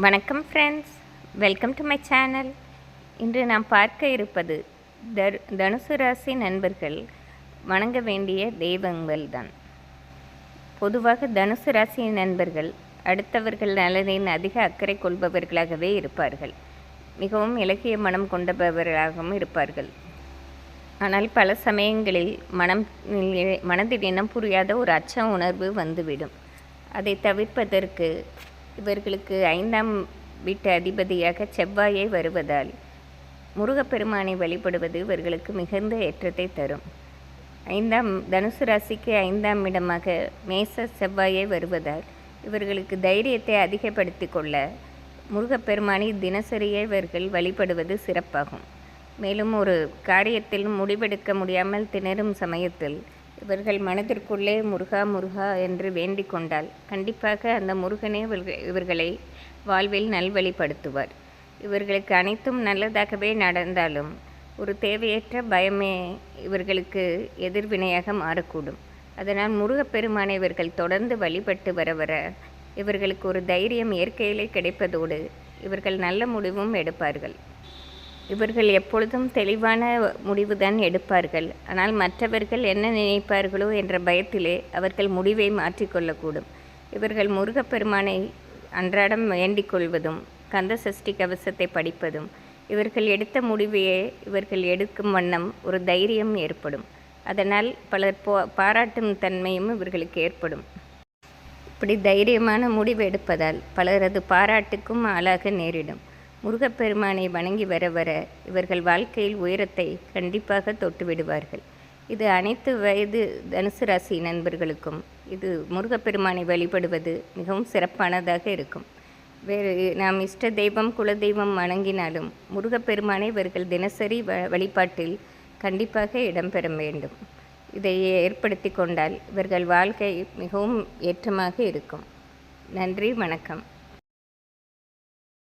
வணக்கம் friends welcome to my channel இன்று நாம் பார்க்க இருப்பது தர் தனுசு ராசி நண்பர்கள் வணங்க வேண்டிய தெய்வங்கள் தான். பொதுவாக தனுசு ராசி நண்பர்கள் அடுத்தவர்கள் நலனின் அதிக அக்கறை கொள்பவர்களாகவே இருப்பார்கள். மிகவும் இலகிய மனம் கொண்டபவர்களாகவும் இருப்பார்கள். ஆனால் பல சமயங்களில் மனம் மனதில் இனம் புரியாத ஒரு அச்ச உணர்வு வந்துவிடும். அதை தவிர்ப்பதற்கு இவர்களுக்கு ஐந்தாம் வீட்டு அதிபதியாக செவ்வாயை வருவதால் முருகப்பெருமானை வழிபடுவது இவர்களுக்கு மிகுந்த ஏற்றத்தை தரும். ஐந்தாம் தனுசு ராசிக்கு ஐந்தாம் இடமாக மேச செவ்வாயை வருவதால் இவர்களுக்கு தைரியத்தை அதிகப்படுத்தி கொள்ள முருகப்பெருமானை தினசரியே இவர்கள் வழிபடுவது சிறப்பாகும். மேலும் ஒரு காரியத்தில் முடிவெடுக்க முடியாமல் திணறும் சமயத்தில் இவர்கள் மனதிற்குள்ளே முருகா முருகா என்று வேண்டிக் கொண்டால் கண்டிப்பாக அந்த முருகனே இவர்கள் இவர்களை வாழ்வில் நல்வழிப்படுத்துவார். இவர்களுக்கு அனைத்தும் நல்லதாகவே நடந்தாலும் ஒரு தேவையற்ற பயமே இவர்களுக்கு எதிர்வினையாக மாறக்கூடும். அதனால் முருகப்பெருமானை இவர்கள் தொடர்ந்து வழிபட்டு வர வர இவர்களுக்கு ஒரு தைரியம் இயற்கையிலே கிடைப்பதோடு இவர்கள் நல்ல முடிவும் எடுப்பார்கள். இவர்கள் எப்பொழுதும் தெளிவான முடிவுதான் எடுப்பார்கள். ஆனால் மற்றவர்கள் என்ன நினைப்பார்களோ என்ற பயத்திலே அவர்கள் முடிவை மாற்றிக்கொள்ளக்கூடும். இவர்கள் முருகப்பெருமானை அன்றாடம் வேண்டிக் கொள்வதும் கந்த சஷ்டி கவசத்தை படிப்பதும் இவர்கள் எடுத்த முடிவையே இவர்கள் எடுக்கும் வண்ணம் ஒரு தைரியம் ஏற்படும். அதனால் பலர் போ பாராட்டும் தன்மையும் இவர்களுக்கு ஏற்படும். இப்படி தைரியமான முடிவு எடுப்பதால் பலரது பாராட்டுக்கும் ஆளாக நேரிடும். முருகப்பெருமானை வணங்கி வர வர இவர்கள் வாழ்க்கையில் உயரத்தை கண்டிப்பாக தொட்டு விடுவார்கள். இது அனைத்து வயது தனுசு ராசி நண்பர்களுக்கும் இது முருகப்பெருமானை வழிபடுவது மிகவும் சிறப்பானதாக இருக்கும். வேறு நாம் இஷ்ட தெய்வம் குலதெய்வம் வணங்கினாலும் முருகப்பெருமானை இவர்கள் தினசரி வ வழிபாட்டில் கண்டிப்பாக இடம்பெற வேண்டும். இதை ஏற்படுத்தி கொண்டால் இவர்கள் வாழ்க்கை மிகவும் ஏற்றமாக இருக்கும். நன்றி வணக்கம்.